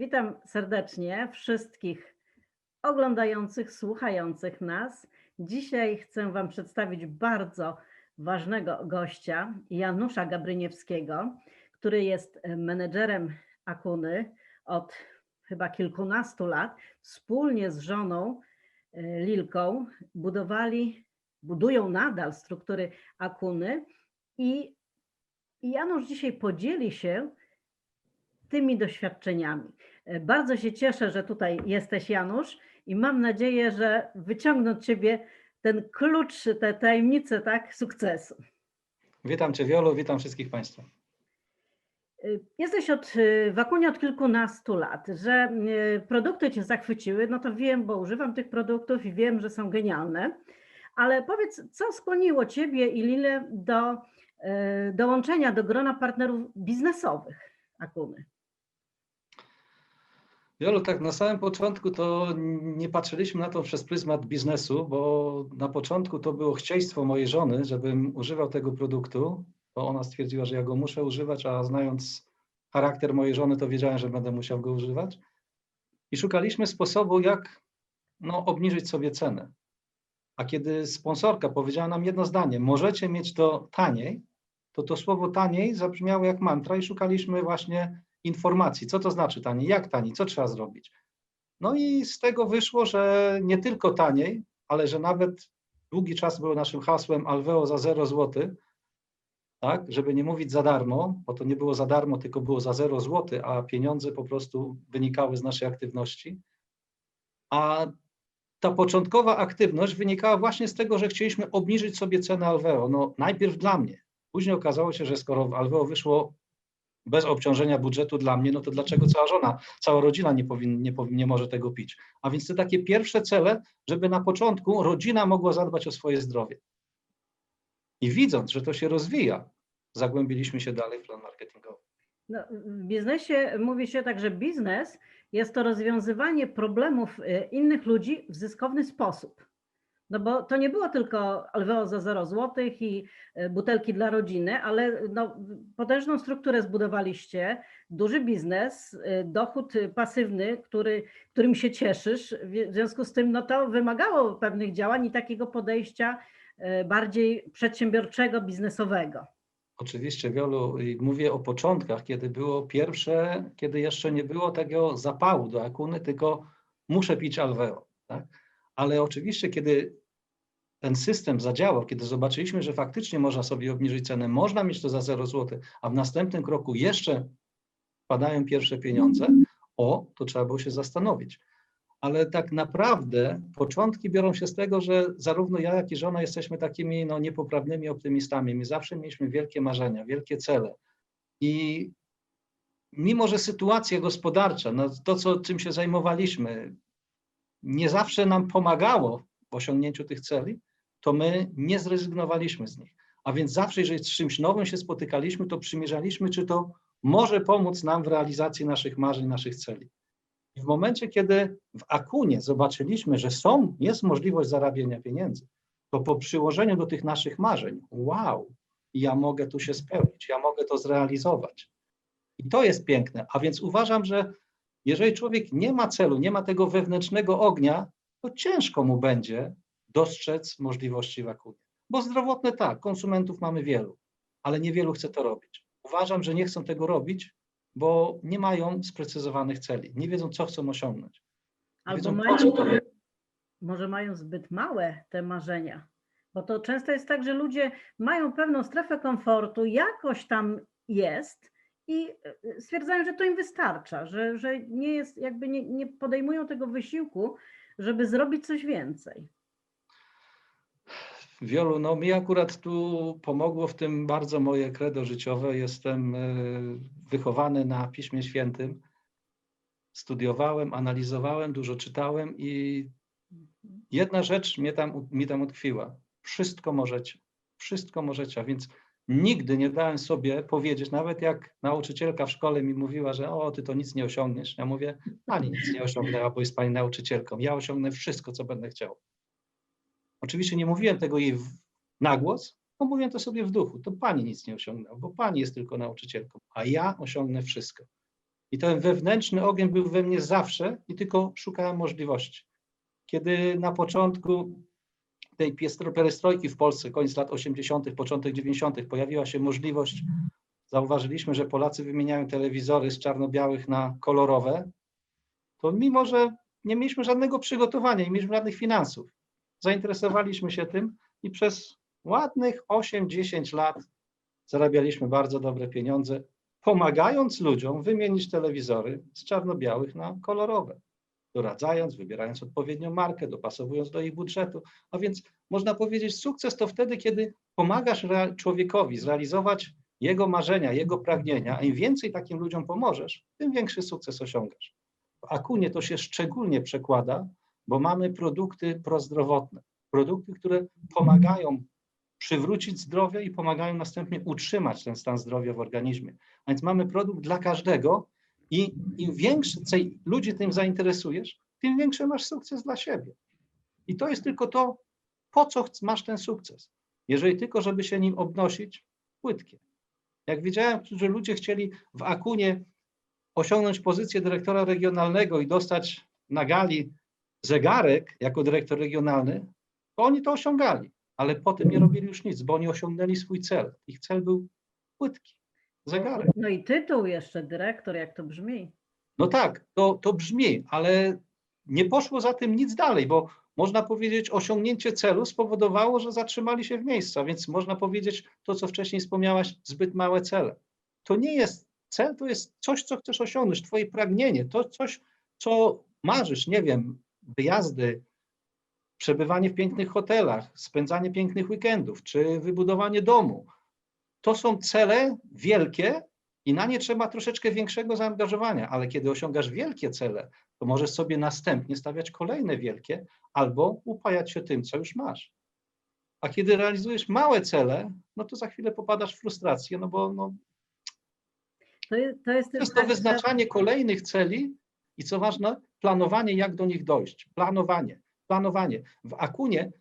Witam serdecznie wszystkich oglądających, słuchających nas. Dzisiaj chcę Wam przedstawić bardzo ważnego gościa, Janusza Gabryniewskiego, który jest menedżerem Akuny od chyba kilkunastu lat. Wspólnie z żoną e, Lilką budowali, budują nadal struktury Akuny i i Janusz dzisiaj podzieli się tymi doświadczeniami. E, Bardzo się cieszę, że tutaj jesteś, Janusz, i mam nadzieję, że wyciągną od ciebie ten klucz, te tajemnice tak, sukcesu. Witam Cię Wiolu, witam wszystkich Państwa. E, Jesteś od, e, w Akunie od kilkunastu lat, że produkty Cię zachwyciły, no to wiem, bo używam tych produktów i wiem, że są genialne, ale powiedz, co skłoniło Ciebie i Lilę do dołączenia do grona partnerów biznesowych Akuny? Wiolu, tak na samym początku to nie patrzyliśmy na to przez pryzmat biznesu, bo na początku to było chcieństwo mojej żony, żebym używał tego produktu, bo ona stwierdziła, że ja go muszę używać, a znając charakter mojej żony, to wiedziałem, że będę musiał go używać. I szukaliśmy sposobu, jak no, obniżyć sobie cenę. A kiedy sponsorka powiedziała nam jedno zdanie, możecie mieć to taniej, to to słowo taniej zabrzmiało jak mantra i szukaliśmy właśnie informacji, co to znaczy taniej, jak taniej, co trzeba zrobić. No i z tego wyszło, że nie tylko taniej, ale że nawet długi czas było naszym hasłem Alveo za 0 zł, tak, żeby nie mówić za darmo, bo to nie było za darmo, tylko było za 0 zł, a pieniądze po prostu wynikały z naszej aktywności. A ta początkowa aktywność wynikała właśnie z tego, że chcieliśmy obniżyć sobie cenę Alveo. No najpierw dla mnie. Później okazało się, że skoro w Alveo wyszło bez obciążenia budżetu dla mnie, no to dlaczego cała żona, cała rodzina nie, powin, nie, powin, nie może tego pić? A więc te takie pierwsze cele, żeby na początku rodzina mogła zadbać o swoje zdrowie. I widząc, że to się rozwija, zagłębiliśmy się dalej w plan marketingowy. No, w biznesie mówi się tak, że biznes jest to rozwiązywanie problemów y, innych ludzi w zyskowny sposób. No bo to nie było tylko Alveo za 0 zł i y, butelki dla rodziny, ale no, potężną strukturę zbudowaliście, duży biznes, y, dochód pasywny, który, którym się cieszysz. W związku z tym no, to wymagało pewnych działań i takiego podejścia bardziej przedsiębiorczego, biznesowego. Oczywiście, Wiolu, mówię o początkach, kiedy było pierwsze, kiedy jeszcze nie było tego zapału do akuny, tylko muszę pić Alveo. Tak? Ale oczywiście, kiedy ten system zadziałał, kiedy zobaczyliśmy, że faktycznie można sobie obniżyć cenę, można mieć to za 0 zł, a w następnym kroku jeszcze wpadają pierwsze pieniądze, o, to trzeba było się zastanowić. Ale tak naprawdę początki biorą się z tego, że zarówno ja, jak i żona jesteśmy takimi no, niepoprawnymi optymistami. My zawsze mieliśmy wielkie marzenia, wielkie cele. I mimo, że sytuacja gospodarcza, no, to, co, czym się zajmowaliśmy, nie zawsze nam pomagało w osiągnięciu tych celi, to my nie zrezygnowaliśmy z nich. A więc zawsze, jeżeli z czymś nowym się spotykaliśmy, to przymierzaliśmy, czy to może pomóc nam w realizacji naszych marzeń, naszych celi. I w momencie, kiedy w Akunie zobaczyliśmy, że są, jest możliwość zarabiania pieniędzy, to po przyłożeniu do tych naszych marzeń, wow, ja mogę tu się spełnić, ja mogę to zrealizować. I to jest piękne. A więc uważam, że jeżeli człowiek nie ma celu, nie ma tego wewnętrznego ognia, to ciężko mu będzie dostrzec możliwości w Akunie. Bo zdrowotne tak, konsumentów mamy wielu, ale niewielu chce to robić. Uważam, że nie chcą tego robić, bo nie mają sprecyzowanych celi, nie wiedzą, co chcą osiągnąć. Nie Albo wiedzą, po mają, co to robią. może mają zbyt małe te marzenia. Bo to często jest tak, że ludzie mają pewną strefę komfortu, jakoś tam jest i y, stwierdzają, że to im wystarcza, że, że nie jest, jakby nie, nie podejmują tego wysiłku, żeby zrobić coś więcej. Wiolu, no mi akurat tu pomogło w tym bardzo moje credo życiowe. Jestem e, wychowany na Piśmie Świętym. Studiowałem, analizowałem, dużo czytałem i jedna rzecz mnie tam, mi tam utkwiła. Wszystko możecie. Wszystko możecie. A więc nigdy nie dałem sobie powiedzieć, nawet jak nauczycielka w szkole mi mówiła, że o, ty to nic nie osiągniesz. Ja mówię, pani nic nie osiągnęła, bo jest pani nauczycielką. Ja osiągnę wszystko, co będę chciał. Oczywiście nie mówiłem tego jej na głos, bo mówiłem to sobie w duchu. To pani nic nie osiągnęła, bo pani jest tylko nauczycielką, a ja osiągnę wszystko. I ten wewnętrzny ogień był we mnie zawsze i tylko szukałem możliwości. Kiedy na początku tej perestrojki w Polsce, koniec lat 80., początek 90., pojawiła się możliwość, zauważyliśmy, że Polacy wymieniają telewizory z czarno-białych na kolorowe, to mimo, że nie mieliśmy żadnego przygotowania, nie mieliśmy żadnych finansów, zainteresowaliśmy się tym i przez ładnych 8-10 lat zarabialiśmy bardzo dobre pieniądze, pomagając ludziom wymienić telewizory z czarno-białych na kolorowe, doradzając, wybierając odpowiednią markę, dopasowując do ich budżetu. A więc można powiedzieć, sukces to wtedy, kiedy pomagasz człowiekowi zrealizować jego marzenia, jego pragnienia, a im więcej takim ludziom pomożesz, tym większy sukces osiągasz. W Akunie to się szczególnie przekłada, bo mamy produkty prozdrowotne, produkty, które pomagają przywrócić zdrowie i pomagają następnie utrzymać ten stan zdrowia w organizmie. A więc mamy produkt dla każdego i im więcej ludzi tym zainteresujesz, tym większy masz sukces dla siebie. I to jest tylko to, po co masz ten sukces. Jeżeli tylko, żeby się nim obnosić, płytkie. Jak widziałem, że ludzie chcieli w Akunie osiągnąć pozycję dyrektora regionalnego i dostać na gali zegarek jako dyrektor regionalny, to oni to osiągali, ale potem nie robili już nic, bo oni osiągnęli swój cel. Ich cel był płytki, zegarek. No i tytuł jeszcze, dyrektor, jak to brzmi. No tak, to, to brzmi, ale nie poszło za tym nic dalej, bo można powiedzieć, osiągnięcie celu spowodowało, że zatrzymali się w miejscu, więc można powiedzieć to, co wcześniej wspomniałaś, zbyt małe cele. To nie jest cel, to jest coś, co chcesz osiągnąć, twoje pragnienie, to coś, co marzysz, nie wiem, wyjazdy, przebywanie w pięknych hotelach, spędzanie pięknych weekendów, czy wybudowanie domu. To są cele wielkie, i na nie trzeba troszeczkę większego zaangażowania, ale kiedy osiągasz wielkie cele, to możesz sobie następnie stawiać kolejne wielkie albo upajać się tym, co już masz. A kiedy realizujesz małe cele, no to za chwilę popadasz w frustrację, no bo no, To jest, to jest to jest to wyznaczanie kolejnych celi i co ważne, planowanie, jak do nich dojść. Planowanie, planowanie. W Akunie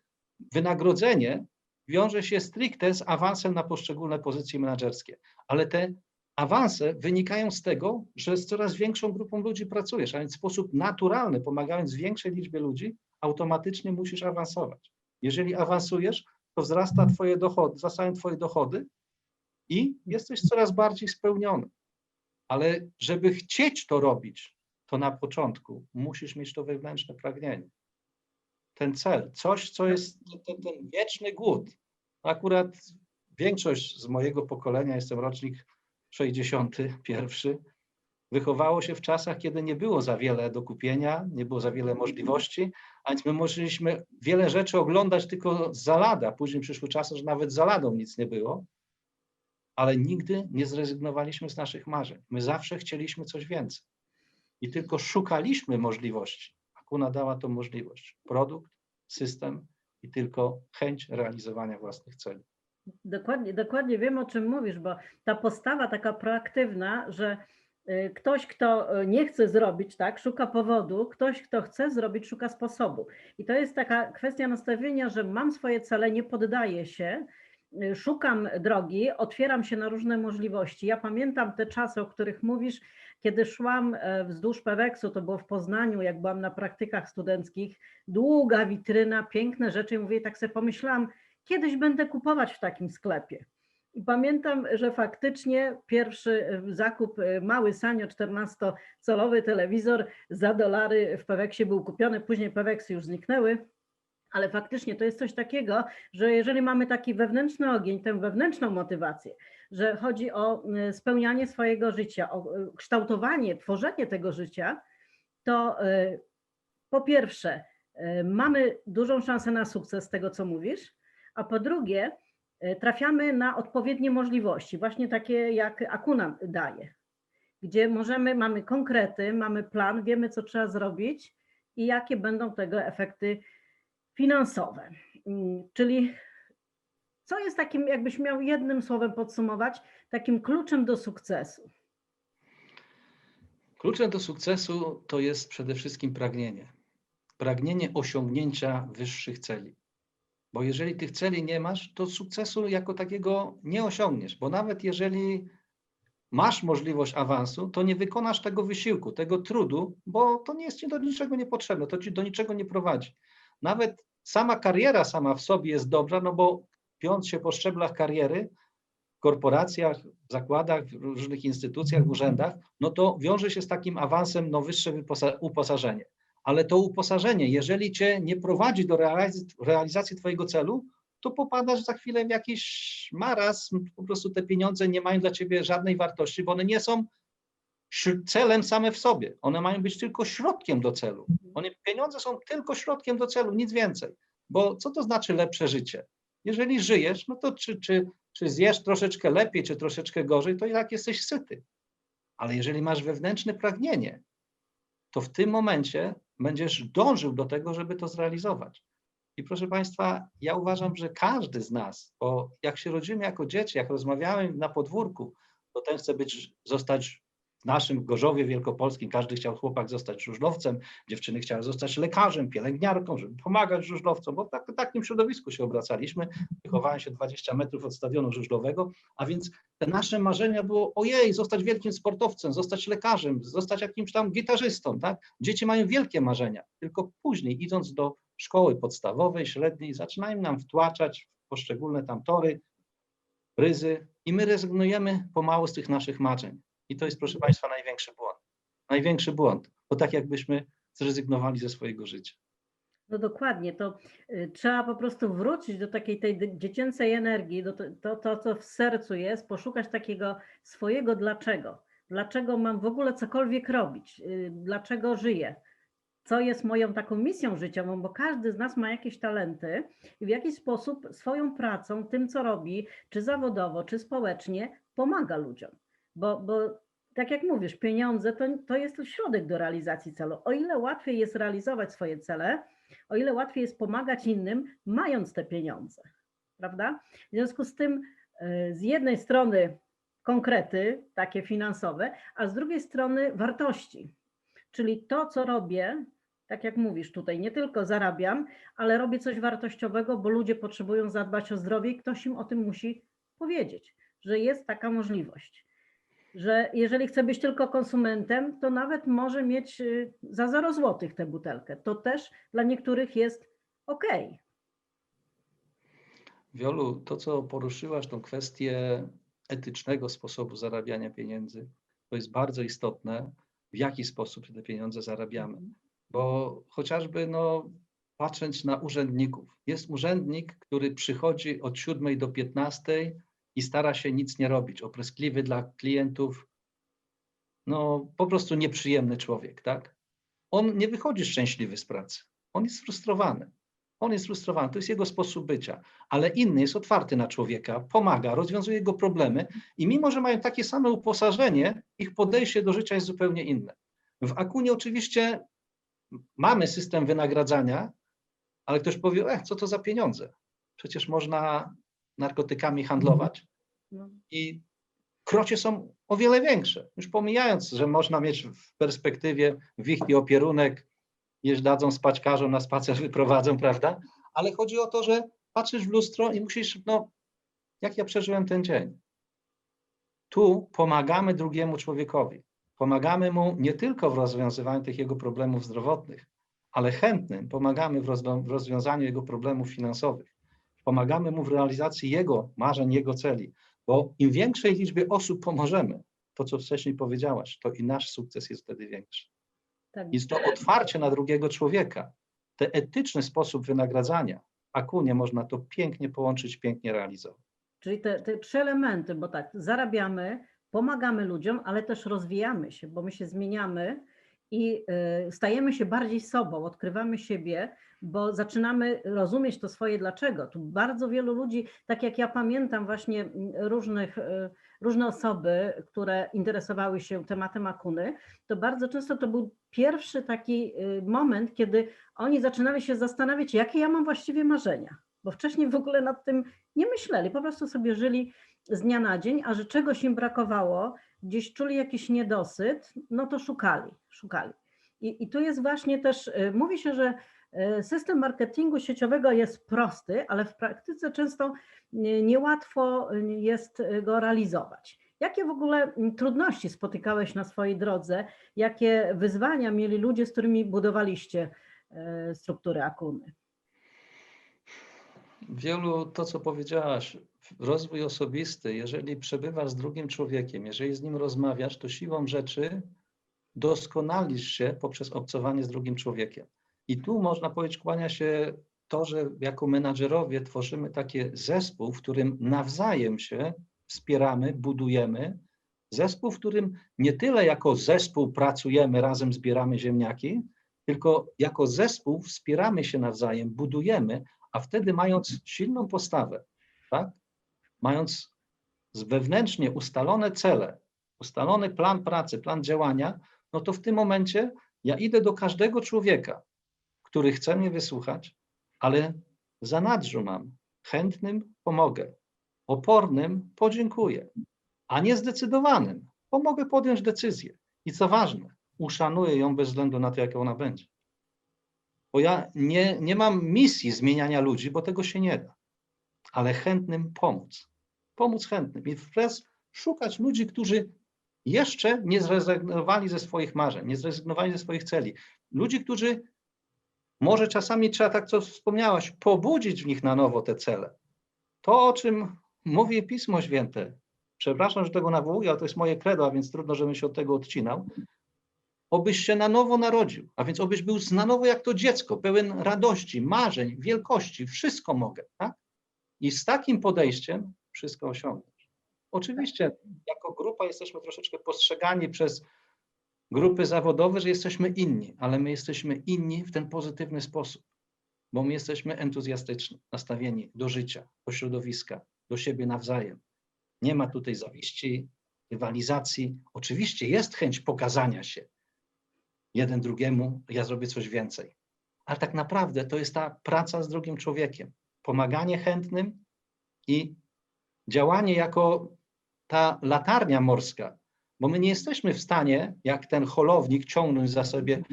wynagrodzenie wiąże się stricte z awansem na poszczególne pozycje menedżerskie, ale te awanse wynikają z tego, że z coraz większą grupą ludzi pracujesz, a więc w sposób naturalny, pomagając większej liczbie ludzi, automatycznie musisz awansować. Jeżeli awansujesz, to wzrasta twoje dochody, wzrastają twoje dochody i jesteś coraz bardziej spełniony. Ale żeby chcieć to robić, to na początku musisz mieć to wewnętrzne pragnienie. Ten cel, coś, co jest ten, ten wieczny głód. Akurat większość z mojego pokolenia, jestem rocznik 61, wychowało się w czasach, kiedy nie było za wiele do kupienia, nie było za wiele możliwości, a więc my mogliśmy wiele rzeczy oglądać tylko z zalada. Później przyszły czasy, że nawet zaladą nic nie było, ale nigdy nie zrezygnowaliśmy z naszych marzeń. My zawsze chcieliśmy coś więcej i tylko szukaliśmy możliwości. Akuna dała tą możliwość. Produkt, system i tylko chęć realizowania własnych celów. Dokładnie, dokładnie wiem, o czym mówisz, bo ta postawa taka proaktywna, że y, ktoś, kto y, nie chce zrobić, tak, szuka powodu, ktoś, kto chce zrobić, szuka sposobu. I to jest taka kwestia nastawienia, że mam swoje cele, nie poddaję się, y, szukam drogi, otwieram się na różne możliwości. Ja pamiętam te czasy, o których mówisz, kiedy szłam e, wzdłuż Peweksu, to było w Poznaniu, jak byłam na praktykach studenckich, długa witryna, piękne rzeczy. I mówię, tak sobie pomyślałam, kiedyś będę kupować w takim sklepie. I pamiętam, że faktycznie pierwszy e, zakup, e, mały Sanio 14-calowy telewizor za dolary w Peweksie był kupiony, później Peweksy już zniknęły, ale faktycznie to jest coś takiego, że jeżeli mamy taki wewnętrzny ogień, tę wewnętrzną motywację, że chodzi o e, spełnianie swojego życia, o e, kształtowanie, tworzenie tego życia, to e, po pierwsze mamy dużą szansę na sukces z tego, co mówisz, a po drugie trafiamy na odpowiednie możliwości, właśnie takie jak Akuna daje, gdzie możemy, mamy konkrety, mamy plan, wiemy, co trzeba zrobić i jakie będą tego efekty finansowe. Mm, Czyli co jest takim, jakbyś miał jednym słowem podsumować, takim kluczem do sukcesu? Kluczem do sukcesu to jest przede wszystkim pragnienie. Pragnienie osiągnięcia wyższych celi. Bo jeżeli tych celi nie masz, to sukcesu jako takiego nie osiągniesz, bo nawet jeżeli masz możliwość awansu, to nie wykonasz tego wysiłku, tego trudu, bo to nie jest ci do niczego niepotrzebne, to ci do niczego nie prowadzi. Nawet sama kariera sama w sobie jest dobra, no bo piąc się po szczeblach kariery, w korporacjach, w zakładach, w różnych instytucjach, w urzędach, no to wiąże się z takim awansem, no wyższe uposażenie. Ale to uposażenie, jeżeli cię nie prowadzi do realizacji, twojego celu, to popadasz za chwilę w jakiś marazm, po prostu te pieniądze nie mają dla ciebie żadnej wartości, bo one nie są celem same w sobie. One mają być tylko środkiem do celu. One, pieniądze są tylko środkiem do celu, nic więcej. Bo co to znaczy lepsze życie? Jeżeli żyjesz, no to czy, czy, czy zjesz troszeczkę lepiej, czy troszeczkę gorzej, to i tak jesteś syty. Ale jeżeli masz wewnętrzne pragnienie, to w tym momencie będziesz dążył do tego, żeby to zrealizować. I proszę Państwa, ja uważam, że każdy z nas, bo jak się rodzimy jako dzieci, jak rozmawiałem na podwórku, to ten chce być, zostać w naszym Gorzowie Wielkopolskim, każdy chciał chłopak zostać żużlowcem, dziewczyny chciały zostać lekarzem, pielęgniarką, żeby pomagać żużlowcom, bo tak, w takim środowisku się obracaliśmy. Wychowałem się 20 metrów od stadionu żużlowego, a więc te nasze marzenia było, ojej, zostać wielkim sportowcem, zostać lekarzem, zostać jakimś tam gitarzystą, tak? Dzieci mają wielkie marzenia, tylko później idąc do szkoły podstawowej, średniej, zaczynają nam wtłaczać poszczególne tam tory, ryzy i my rezygnujemy pomału z tych naszych marzeń. I to jest, proszę Państwa, największy błąd. Największy błąd, bo tak jakbyśmy zrezygnowali ze swojego życia. No dokładnie, to y, trzeba po prostu wrócić do takiej tej dziecięcej energii, do to, to, to, co w sercu jest, poszukać takiego swojego dlaczego. Dlaczego mam w ogóle cokolwiek robić? y, Dlaczego żyję? Co jest moją taką misją życiową, bo każdy z nas ma jakieś talenty i w jakiś sposób swoją pracą, tym co robi, czy zawodowo, czy społecznie, pomaga ludziom. Bo, bo tak jak mówisz, pieniądze to, to jest środek do realizacji celu. O ile łatwiej jest realizować swoje cele, o ile łatwiej jest pomagać innym, mając te pieniądze, prawda? W związku z tym, y, z jednej strony konkrety, takie finansowe, a z drugiej strony wartości. Czyli to, co robię, tak jak mówisz tutaj, nie tylko zarabiam, ale robię coś wartościowego, bo ludzie potrzebują zadbać o zdrowie i ktoś im o tym musi powiedzieć, że jest taka możliwość. Że jeżeli chce być tylko konsumentem, to nawet może mieć y, za 0 zł tę butelkę. To też dla niektórych jest ok. Wiolu, to co poruszyłaś, tą kwestię etycznego sposobu zarabiania pieniędzy, to jest bardzo istotne, w jaki sposób te pieniądze zarabiamy. Bo chociażby no, patrząc na urzędników, jest urzędnik, który przychodzi od 7 do 15 i stara się nic nie robić, opryskliwy dla klientów, no po prostu nieprzyjemny człowiek, tak? On nie wychodzi szczęśliwy z pracy, on jest frustrowany. On jest frustrowany, to jest jego sposób bycia, ale inny jest otwarty na człowieka, pomaga, rozwiązuje jego problemy i mimo, że mają takie same uposażenie, ich podejście do życia jest zupełnie inne. W Akunie oczywiście mamy system wynagradzania, ale ktoś powie, e, co to za pieniądze? Przecież można narkotykami handlować No, i krocie są o wiele większe. Już pomijając, że można mieć w perspektywie wichti opierunek, jeśli dadzą spać, każą na spacer, wyprowadzą, prawda? Ale chodzi o to, że patrzysz w lustro i musisz, no, jak ja przeżyłem ten dzień. Tu pomagamy drugiemu człowiekowi. Pomagamy mu nie tylko w rozwiązywaniu tych jego problemów zdrowotnych, ale chętnym pomagamy w rozwiązaniu jego problemów finansowych. Pomagamy mu w realizacji jego marzeń, jego celi, bo im większej liczbie osób pomożemy, to co wcześniej powiedziałaś, to i nasz sukces jest wtedy większy. tak. Jest to otwarcie na drugiego człowieka. Ten etyczny sposób wynagradzania, akunie można to pięknie połączyć, pięknie realizować. Czyli te, te trzy elementy, bo tak, zarabiamy, pomagamy ludziom, ale też rozwijamy się, bo my się zmieniamy i y, stajemy się bardziej sobą, odkrywamy siebie, bo zaczynamy rozumieć to swoje dlaczego. Tu bardzo wielu ludzi, tak jak ja pamiętam właśnie różnych, y, różne osoby, które interesowały się tematem akuny, to bardzo często to był pierwszy taki y, moment, kiedy oni zaczynali się zastanawiać, jakie ja mam właściwie marzenia, bo wcześniej w ogóle nad tym nie myśleli, po prostu sobie żyli z dnia na dzień, a że czegoś im brakowało, gdzieś czuli jakiś niedosyt, no to szukali, szukali. I, i tu jest właśnie też, y, mówi się, że y, system marketingu sieciowego jest prosty, ale w praktyce często niełatwo y, jest go realizować. Jakie w ogóle mm, trudności spotykałeś na swojej drodze? Jakie wyzwania mieli ludzie, z którymi budowaliście strukturę Akuny? Wielu, to co powiedziałaś, rozwój osobisty, jeżeli przebywasz z drugim człowiekiem, jeżeli z nim rozmawiasz, to siłą rzeczy doskonalisz się poprzez obcowanie z drugim człowiekiem. I tu można powiedzieć, kłania się to, że jako menadżerowie tworzymy taki zespół, w którym nawzajem się wspieramy, budujemy. Zespół, w którym nie tyle jako zespół pracujemy, razem zbieramy ziemniaki, tylko jako zespół wspieramy się nawzajem, budujemy, a wtedy mając silną postawę, tak? mając wewnętrznie ustalone cele, ustalony plan pracy, plan działania, no to w tym momencie ja idę do każdego człowieka, który chce mnie wysłuchać, ale zanadrzu mam, chętnym pomogę, opornym podziękuję, a niezdecydowanym pomogę podjąć decyzję. I co ważne, uszanuję ją bez względu na to, jaka ona będzie. Bo ja nie, nie mam misji zmieniania ludzi, bo tego się nie da, ale chętnym pomóc. Pomóc chętnym i wprost szukać ludzi, którzy jeszcze nie zrezygnowali ze swoich marzeń, nie zrezygnowali ze swoich celi. Ludzi, którzy może czasami trzeba, tak co wspomniałaś, pobudzić w nich na nowo te cele. To, o czym mówi Pismo Święte, przepraszam, że tego nawołuję, ale to jest moje credo, a więc trudno, żebym się od tego odcinał, obyś się na nowo narodził, a więc obyś był na nowo jak to dziecko, pełen radości, marzeń, wielkości, wszystko mogę, tak? I z takim podejściem wszystko osiągniesz. Oczywiście jako grupa jesteśmy troszeczkę postrzegani przez grupy zawodowe, że jesteśmy inni, ale my jesteśmy inni w ten pozytywny sposób, bo my jesteśmy entuzjastyczni, nastawieni do życia, do środowiska, do siebie nawzajem. Nie ma tutaj zawiści, rywalizacji. Oczywiście jest chęć pokazania się jeden drugiemu, ja zrobię coś więcej. Ale tak naprawdę to jest ta praca z drugim człowiekiem, pomaganie chętnym i działanie jako ta latarnia morska, bo my nie jesteśmy w stanie, jak ten holownik, ciągnąć za sobie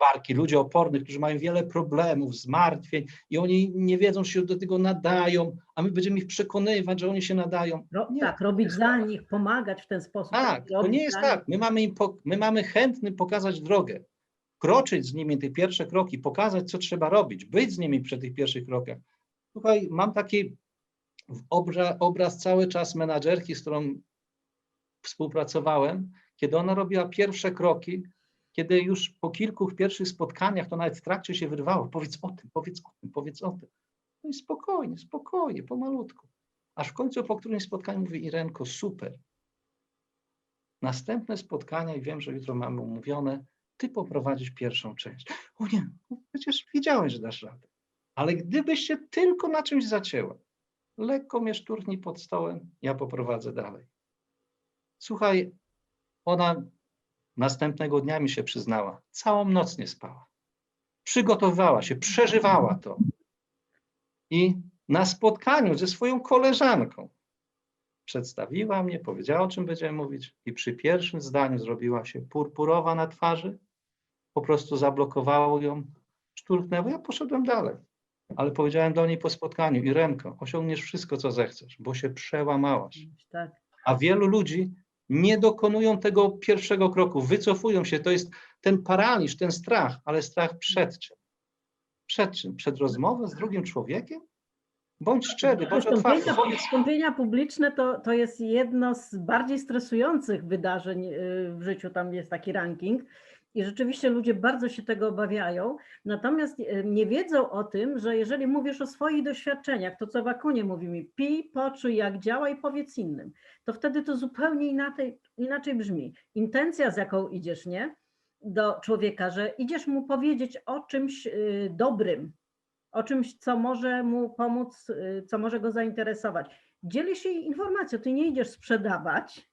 barki, ludzie opornych, którzy mają wiele problemów, zmartwień i oni nie wiedzą, czy się do tego nadają, a my będziemy ich przekonywać, że oni się nadają. Nie, tak, robić za nich, pomagać w ten sposób. Tak, to nie jest tak. My mamy, im my mamy chętnym pokazać drogę, kroczyć z nimi te pierwsze kroki, pokazać, co trzeba robić, być z nimi przy tych pierwszych krokach. Słuchaj, mam taki obra, obraz cały czas menadżerki, z którą współpracowałem, kiedy ona robiła pierwsze kroki, kiedy już po kilku pierwszych spotkaniach, to nawet w trakcie się wyrwało, powiedz o tym, powiedz o tym, powiedz o tym. No i spokojnie, spokojnie, pomalutku. Aż w końcu po którymś spotkaniu mówi Irenko, super. Następne spotkania, i wiem, że jutro mamy umówione, ty poprowadzisz pierwszą część. O nie, no przecież wiedziałeś, że dasz radę. Ale gdybyś się tylko na czymś zacięła, lekko mnie szturchnij pod stołem, ja poprowadzę dalej. Słuchaj, ona następnego dnia mi się przyznała, całą noc nie spała. Przygotowywała się, przeżywała to. I na spotkaniu ze swoją koleżanką przedstawiła mnie, powiedziała, o czym będziemy mówić, i przy pierwszym zdaniu zrobiła się purpurowa na twarzy, po prostu zablokowało ją, szturchnęło, ja poszedłem dalej. Ale powiedziałem do niej po spotkaniu, Irenko, osiągniesz wszystko, co zechcesz, bo się przełamałaś. Tak. A wielu ludzi nie dokonują tego pierwszego kroku, wycofują się. To jest ten paraliż, ten strach, ale strach przed czym? Przed czym? Przed rozmową z drugim człowiekiem? Bądź szczery, bądź otwarty. Wystąpienia, publiczne to, to jest jedno z bardziej stresujących wydarzeń y, w życiu. Tam jest taki ranking. I rzeczywiście ludzie bardzo się tego obawiają, natomiast y, nie wiedzą o tym, że jeżeli mówisz o swoich doświadczeniach, to co w Akunie mówimy, pij, poczuj jak działa i powiedz innym, to wtedy to zupełnie inaczej, inaczej brzmi. Intencja, z jaką idziesz, nie? Do człowieka, że idziesz mu powiedzieć o czymś y, dobrym, o czymś, co może mu pomóc, y, co może go zainteresować. Dzielisz się informacją, ty nie idziesz sprzedawać,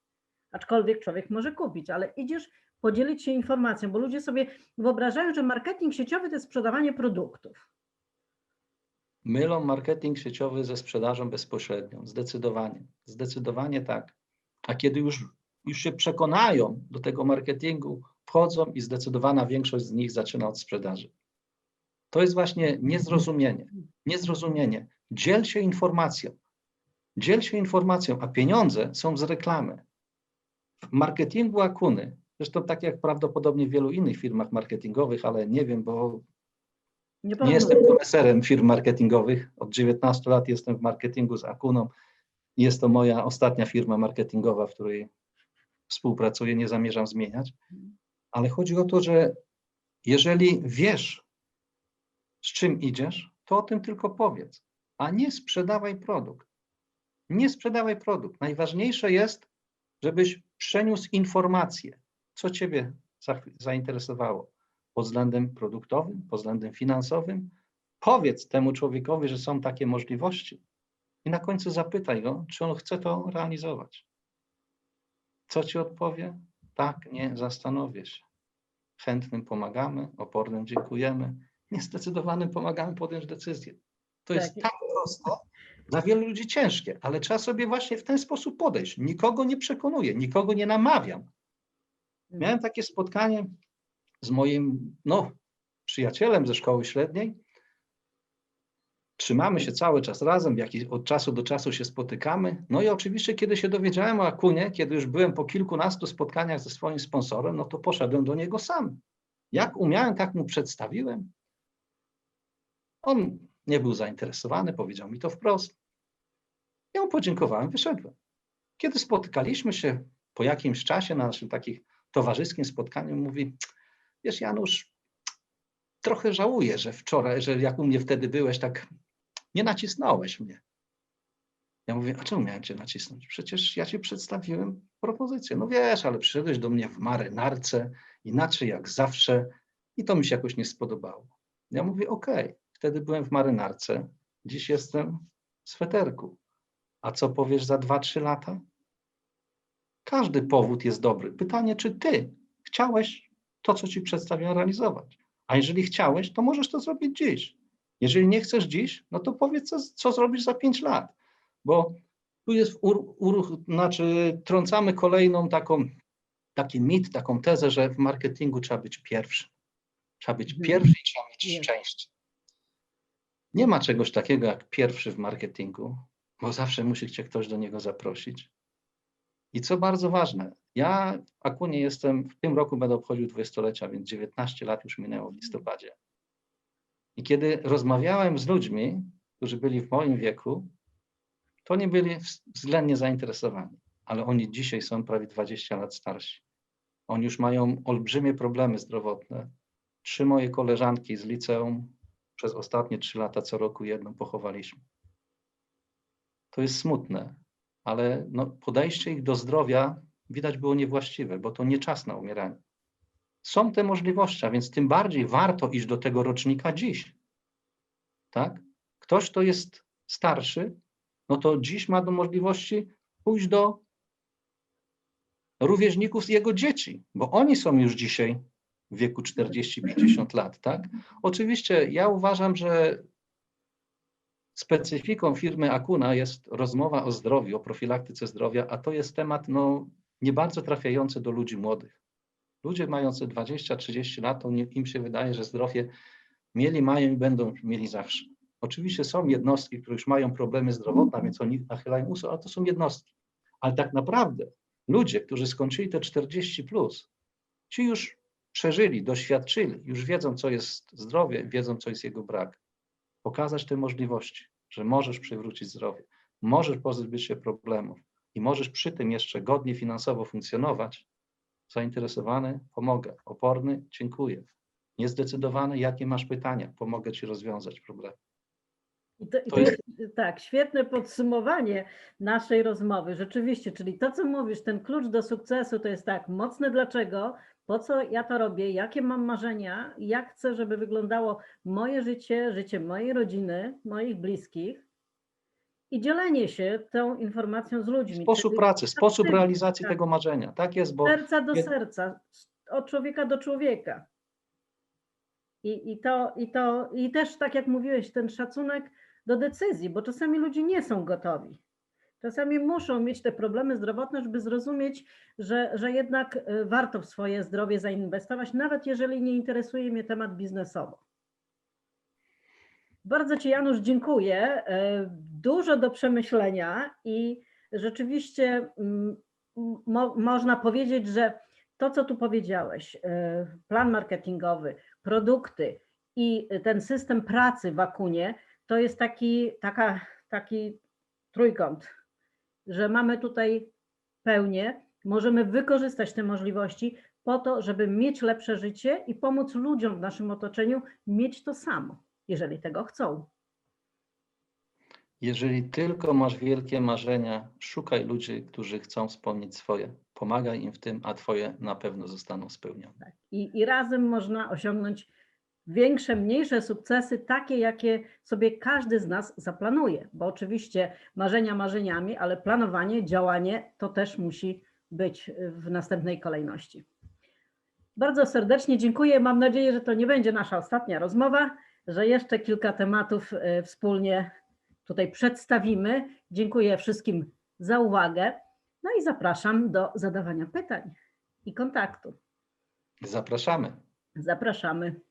aczkolwiek człowiek może kupić, ale idziesz podzielić się informacją, bo ludzie sobie wyobrażają, że marketing sieciowy to jest sprzedawanie produktów. mylą marketing sieciowy ze sprzedażą bezpośrednią. Zdecydowanie. Zdecydowanie tak. A kiedy już, już się przekonają do tego marketingu, wchodzą i zdecydowana większość z nich zaczyna od sprzedaży. To jest właśnie niezrozumienie. Niezrozumienie. Dziel się informacją. Dziel się informacją, a pieniądze są z reklamy. w marketingu Akuny, zresztą tak jak prawdopodobnie w wielu innych firmach marketingowych, ale nie wiem, bo Nie, nie jestem koneserem firm marketingowych. Od 19 lat jestem w marketingu z Akuną. Jest to moja ostatnia firma marketingowa, w której współpracuję, nie zamierzam zmieniać. Ale chodzi o to, że jeżeli wiesz, z czym idziesz, to o tym tylko powiedz, a nie sprzedawaj produkt. Nie sprzedawaj produkt. Najważniejsze jest, żebyś przeniósł informację, co Ciebie za- zainteresowało pod względem produktowym, pod względem finansowym. Powiedz temu człowiekowi, że są takie możliwości i na końcu zapytaj go, czy on chce to realizować. Co Ci odpowie? Tak, nie, zastanowię się. Chętnym pomagamy, opornym dziękujemy, niezdecydowanym pomagamy podjąć decyzję. To jest Tak. tak proste, dla wielu ludzi ciężkie, ale trzeba sobie właśnie w ten sposób podejść. Nikogo nie przekonuję, nikogo nie namawiam. Miałem takie spotkanie z moim no, przyjacielem ze szkoły średniej. Trzymamy się cały czas razem, jakiś, od czasu do czasu się spotykamy. No i oczywiście, kiedy się dowiedziałem o Akunie, kiedy już byłem po kilkunastu spotkaniach ze swoim sponsorem, no to poszedłem do niego sam. Jak umiałem, tak mu przedstawiłem. On nie był zainteresowany, powiedział mi to wprost. Ja mu podziękowałem, wyszedłem. Kiedy spotykaliśmy się po jakimś czasie na naszym takim towarzyskim spotkaniu, mówi, wiesz Janusz, trochę żałuję, że wczoraj, że jak u mnie wtedy byłeś, tak nie nacisnąłeś mnie. Ja mówię, a czemu miałem cię nacisnąć? Przecież ja ci przedstawiłem propozycję. No wiesz, ale przyszedłeś do mnie w marynarce, inaczej jak zawsze i to mi się jakoś nie spodobało. Ja mówię, okej, wtedy byłem w marynarce, dziś jestem w sweterku. A co powiesz za 2-3 lata? Każdy powód jest dobry. Pytanie, czy ty chciałeś to, co ci przedstawiam, realizować? A jeżeli chciałeś, to możesz to zrobić dziś. Jeżeli nie chcesz dziś, no to powiedz, co, co zrobisz za 5 lat. Bo tu jest ur, ur, znaczy trącamy kolejną taką, taki mit, taką tezę, że w marketingu trzeba być pierwszy. Trzeba być Mhm. pierwszy i trzeba mieć szczęście. Nie ma czegoś takiego jak pierwszy w marketingu, bo zawsze musi cię ktoś do niego zaprosić. I co bardzo ważne, ja w Akunie jestem, w tym roku będę obchodził 20-lecia, więc 19 lat już minęło w listopadzie. I kiedy rozmawiałem z ludźmi, którzy byli w moim wieku, to nie byli wz- względnie zainteresowani, ale oni dzisiaj są prawie 20 lat starsi. Oni już mają olbrzymie problemy zdrowotne. Trzy moje koleżanki z liceum przez ostatnie trzy lata co roku jedną pochowaliśmy. To jest smutne, ale no, podejście ich do zdrowia widać było niewłaściwe, bo to nie czas na umieranie. Są te możliwości, a więc tym bardziej warto iść do tego rocznika dziś. Tak? Ktoś, kto jest starszy, no to dziś ma do możliwości pójść do rówieśników z jego dzieci, bo oni są już dzisiaj w wieku 40-50 lat, tak? Oczywiście ja uważam, że specyfiką firmy Akuna jest rozmowa o zdrowiu, o profilaktyce zdrowia, a to jest temat no, nie bardzo trafiający do ludzi młodych. Ludzie mający 20-30 lat, im się wydaje, że zdrowie mieli, mają i będą mieli zawsze. Oczywiście są jednostki, które już mają problemy zdrowotne, więc oni nachylają uso, ale to są jednostki. Ale tak naprawdę ludzie, którzy skończyli te 40 plus, ci już przeżyli, doświadczyli, już wiedzą, co jest zdrowie, wiedzą, co jest jego brak. Pokazać te możliwości, że możesz przywrócić zdrowie, możesz pozbyć się problemów i możesz przy tym jeszcze godnie finansowo funkcjonować. Zainteresowany, pomogę. Oporny, dziękuję. Niezdecydowany, jakie masz pytania, pomogę ci rozwiązać problem. I to, i To jest, tak, świetne podsumowanie naszej rozmowy. Rzeczywiście, czyli to, co mówisz, ten klucz do sukcesu to jest tak, mocne dlaczego, po co ja to robię, jakie mam marzenia, jak chcę, żeby wyglądało moje życie, życie mojej rodziny, moich bliskich i dzielenie się tą informacją z ludźmi. Sposób czyli pracy, sposób aktywnie, realizacji tak. tego marzenia. Tak jest, bo serca do serca, od człowieka do człowieka. I, i, to, i, to, I też, tak jak mówiłeś, ten szacunek do decyzji, bo czasami ludzie nie są gotowi. Czasami muszą mieć te problemy zdrowotne, żeby zrozumieć, że, że jednak y, warto w swoje zdrowie zainwestować, nawet jeżeli nie interesuje mnie temat biznesowo. Bardzo Ci, Janusz, dziękuję. E, Dużo do przemyślenia i rzeczywiście mm, mo, można powiedzieć, że to, co tu powiedziałeś, y, plan marketingowy, produkty i ten system pracy w Akunie, to jest taki, taka, taki trójkąt, że mamy tutaj pełnię, możemy wykorzystać te możliwości po to, żeby mieć lepsze życie i pomóc ludziom w naszym otoczeniu mieć to samo, jeżeli tego chcą. Jeżeli tylko masz wielkie marzenia, szukaj ludzi, którzy chcą spełnić swoje. Pomagaj im w tym, a twoje na pewno zostaną spełnione. Tak. I, I razem można osiągnąć większe, mniejsze sukcesy, takie, jakie sobie każdy z nas zaplanuje. Bo oczywiście marzenia marzeniami, ale planowanie, działanie to też musi być w następnej kolejności. Bardzo serdecznie dziękuję. Mam nadzieję, że to nie będzie nasza ostatnia rozmowa, że jeszcze kilka tematów e, wspólnie tutaj przedstawimy. Dziękuję wszystkim za uwagę. No i zapraszam do zadawania pytań i kontaktu. Zapraszamy. Zapraszamy.